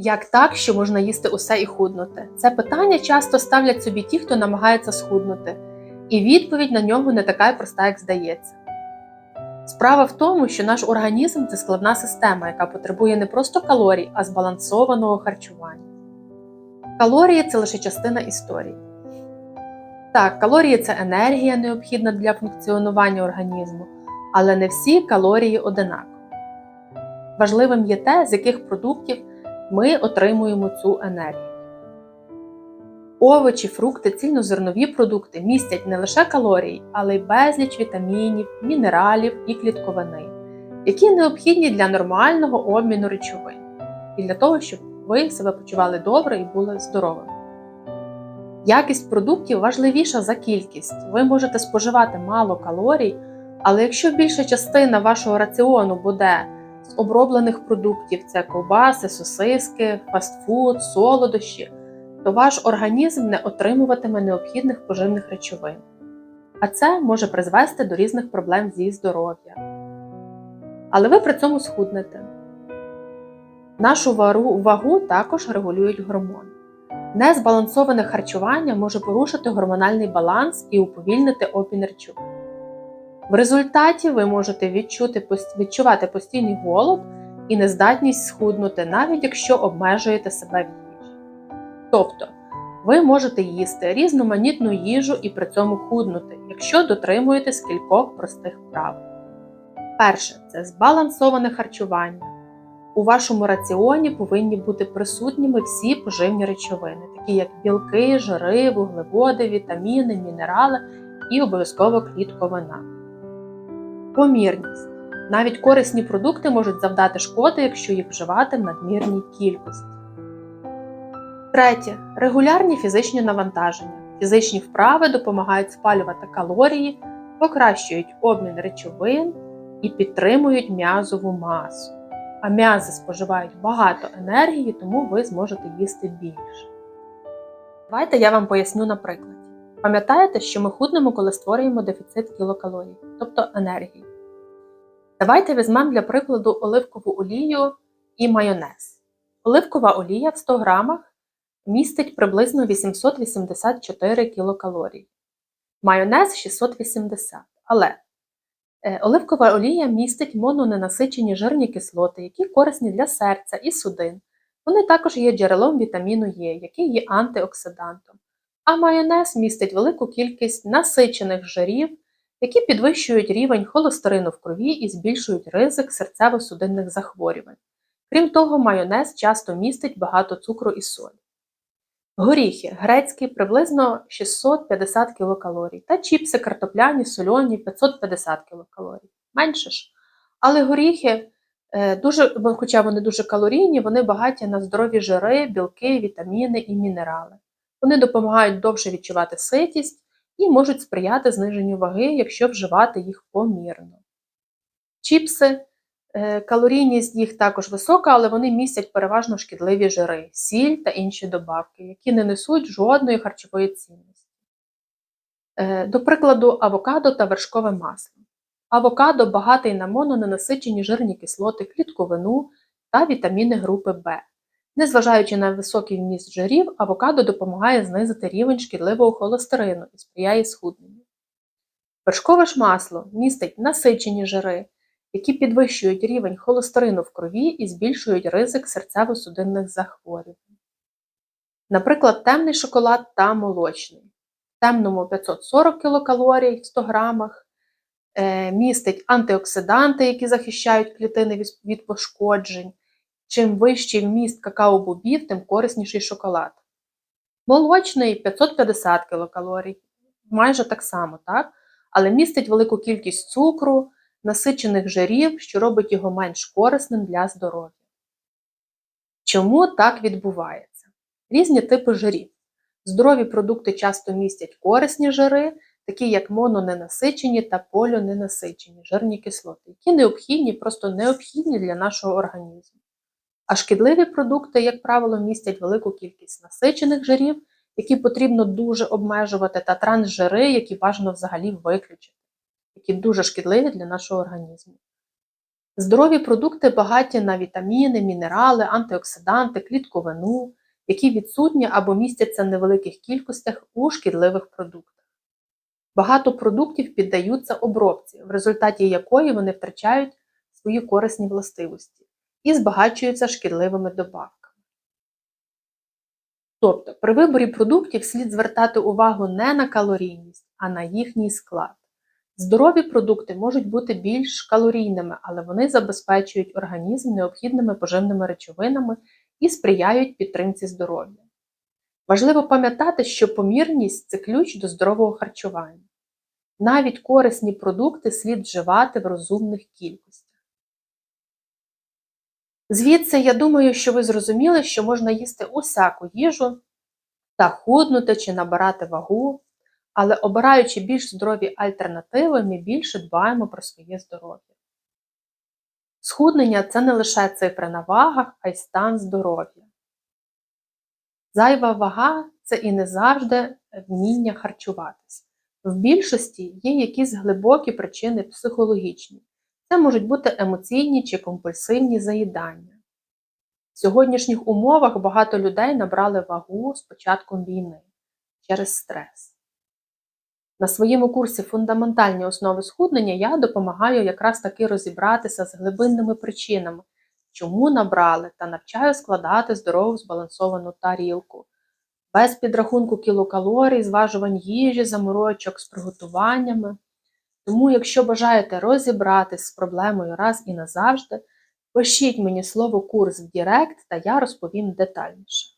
Як так, що можна їсти усе і худнути? Це питання часто ставлять собі ті, хто намагається схуднути, і відповідь на нього не така проста, як здається. Справа в тому, що наш організм це складна система, яка потребує не просто калорій, а збалансованого харчування. Калорії це лише частина історії. Так, калорії це енергія, необхідна для функціонування організму, але не всі калорії одинакові. Важливим є те, з яких продуктів ми отримуємо цю енергію. Овочі, фрукти, цільнозернові продукти містять не лише калорії, але й безліч вітамінів, мінералів і клітковини, які необхідні для нормального обміну речовин і для того, щоб ви себе почували добре і були здоровими. Якість продуктів важливіша за кількість. Ви можете споживати мало калорій, але якщо більша частина вашого раціону буде з оброблених продуктів це ковбаси, сосиски, фастфуд, солодощі, то ваш організм не отримуватиме необхідних поживних речовин. А це може призвести до різних проблем зі здоров'ям. Але ви при цьому схуднете. Нашу вагу також регулюють гормони. Незбалансоване харчування може порушити гормональний баланс і уповільнити обмін речовин. В результаті ви можете відчути, відчувати постійний голод і нездатність схуднути, навіть якщо обмежуєте себе в їжі. Тобто, ви можете їсти різноманітну їжу і при цьому худнути, якщо дотримуєтесь кількох простих правил. Перше це збалансоване харчування. У вашому раціоні повинні бути присутніми всі поживні речовини, такі як білки, жири, вуглеводи, вітаміни, мінерали і обов'язково клітковина. Помірність. Навіть корисні продукти можуть завдати шкоди, якщо їх вживати в надмірній кількості. Третє. Регулярні фізичні навантаження. Фізичні вправи допомагають спалювати калорії, покращують обмін речовин і підтримують м'язову масу. А м'язи споживають багато енергії, тому ви зможете їсти більше. Давайте я вам поясню на прикладі. Пам'ятаєте, що ми худнемо, коли створюємо дефіцит кілокалорій, тобто енергії. Давайте візьмемо для прикладу оливкову олію і майонез. Оливкова олія в 100 грамах містить приблизно 884 кілокалорій, майонез 680. Але е, оливкова олія містить мононенасичені жирні кислоти, які корисні для серця і судин. Вони також є джерелом вітаміну Е, який є антиоксидантом. А майонез містить велику кількість насичених жирів, які підвищують рівень холестерину в крові і збільшують ризик серцево-судинних захворювань. Крім того, майонез часто містить багато цукру і солі. Горіхи грецькі приблизно 650 кілокалорій, та чіпси картопляні, сольоні 550 кілокалорій. Менше ж. Але горіхи, е, дуже, хоча вони дуже калорійні, вони багаті на здорові жири, білки, вітаміни і мінерали. Вони допомагають довше відчувати ситість і можуть сприяти зниженню ваги, якщо вживати їх помірно. Чіпси, е, калорійність їх також висока, але вони містять переважно шкідливі жири, сіль та інші добавки, які не несуть жодної харчової цінності. Е, До прикладу, авокадо та вершкове масло. Авокадо багатий на мононенасичені жирні кислоти, клітковину та вітаміни групи В. Незважаючи на високий вміст жирів, авокадо допомагає знизити рівень шкідливого холестерину і сприяє схудненню. Вершкове ж масло містить насичені жири, які підвищують рівень холестерину в крові і збільшують ризик серцево-судинних захворювань. Наприклад, темний шоколад та молочний. В темному 540 кілокалорій в 100 грамах, е, містить антиоксиданти, які захищають клітини від- від пошкоджень. Чим вищий вміст какао-бобів, тим корисніший шоколад. Молочний 550 кілокалорій, майже так само, так? але містить велику кількість цукру, насичених жирів, що робить його менш корисним для здоров'я. Чому так відбувається? Різні типи жирів. Здорові продукти часто містять корисні жири, такі як мононенасичені та поліненасичені жирні кислоти, які необхідні, просто необхідні для нашого організму. А шкідливі продукти, як правило, містять велику кількість насичених жирів, які потрібно дуже обмежувати, та трансжири, які бажано взагалі виключити, які дуже шкідливі для нашого організму. Здорові продукти багаті на вітаміни, мінерали, антиоксиданти, клітковину, які відсутні або містяться в невеликих кількостях у шкідливих продуктах. Багато продуктів піддаються обробці, в результаті якої вони втрачають свої корисні властивості і збагачуються шкідливими добавками. Тобто, при виборі продуктів слід звертати увагу не на калорійність, а на їхній склад. Здорові продукти можуть бути більш калорійними, але вони забезпечують організм необхідними поживними речовинами і сприяють підтримці здоров'я. Важливо пам'ятати, що помірність це ключ до здорового харчування. Навіть корисні продукти слід вживати в розумних кількостях. Звідси, я думаю, що ви зрозуміли, що можна їсти усяку їжу та худнути чи набирати вагу, але обираючи більш здорові альтернативи, ми більше дбаємо про своє здоров'я. Схуднення це не лише цифри на вагах, а й стан здоров'я. Зайва вага це і не завжди вміння харчуватися. В більшості є якісь глибокі причини психологічні. Це можуть бути емоційні чи компульсивні заїдання. В сьогоднішніх умовах багато людей набрали вагу з початком війни через стрес. На своєму курсі Фундаментальні основи схуднення я допомагаю якраз таки розібратися з глибинними причинами, чому набрали, та навчаю складати здорову збалансовану тарілку. Без підрахунку кілокалорій, зважувань їжі, заморочок з приготуваннями. Тому, якщо бажаєте розібратись з проблемою раз і назавжди, пишіть мені слово курс в Директ та я розповім детальніше.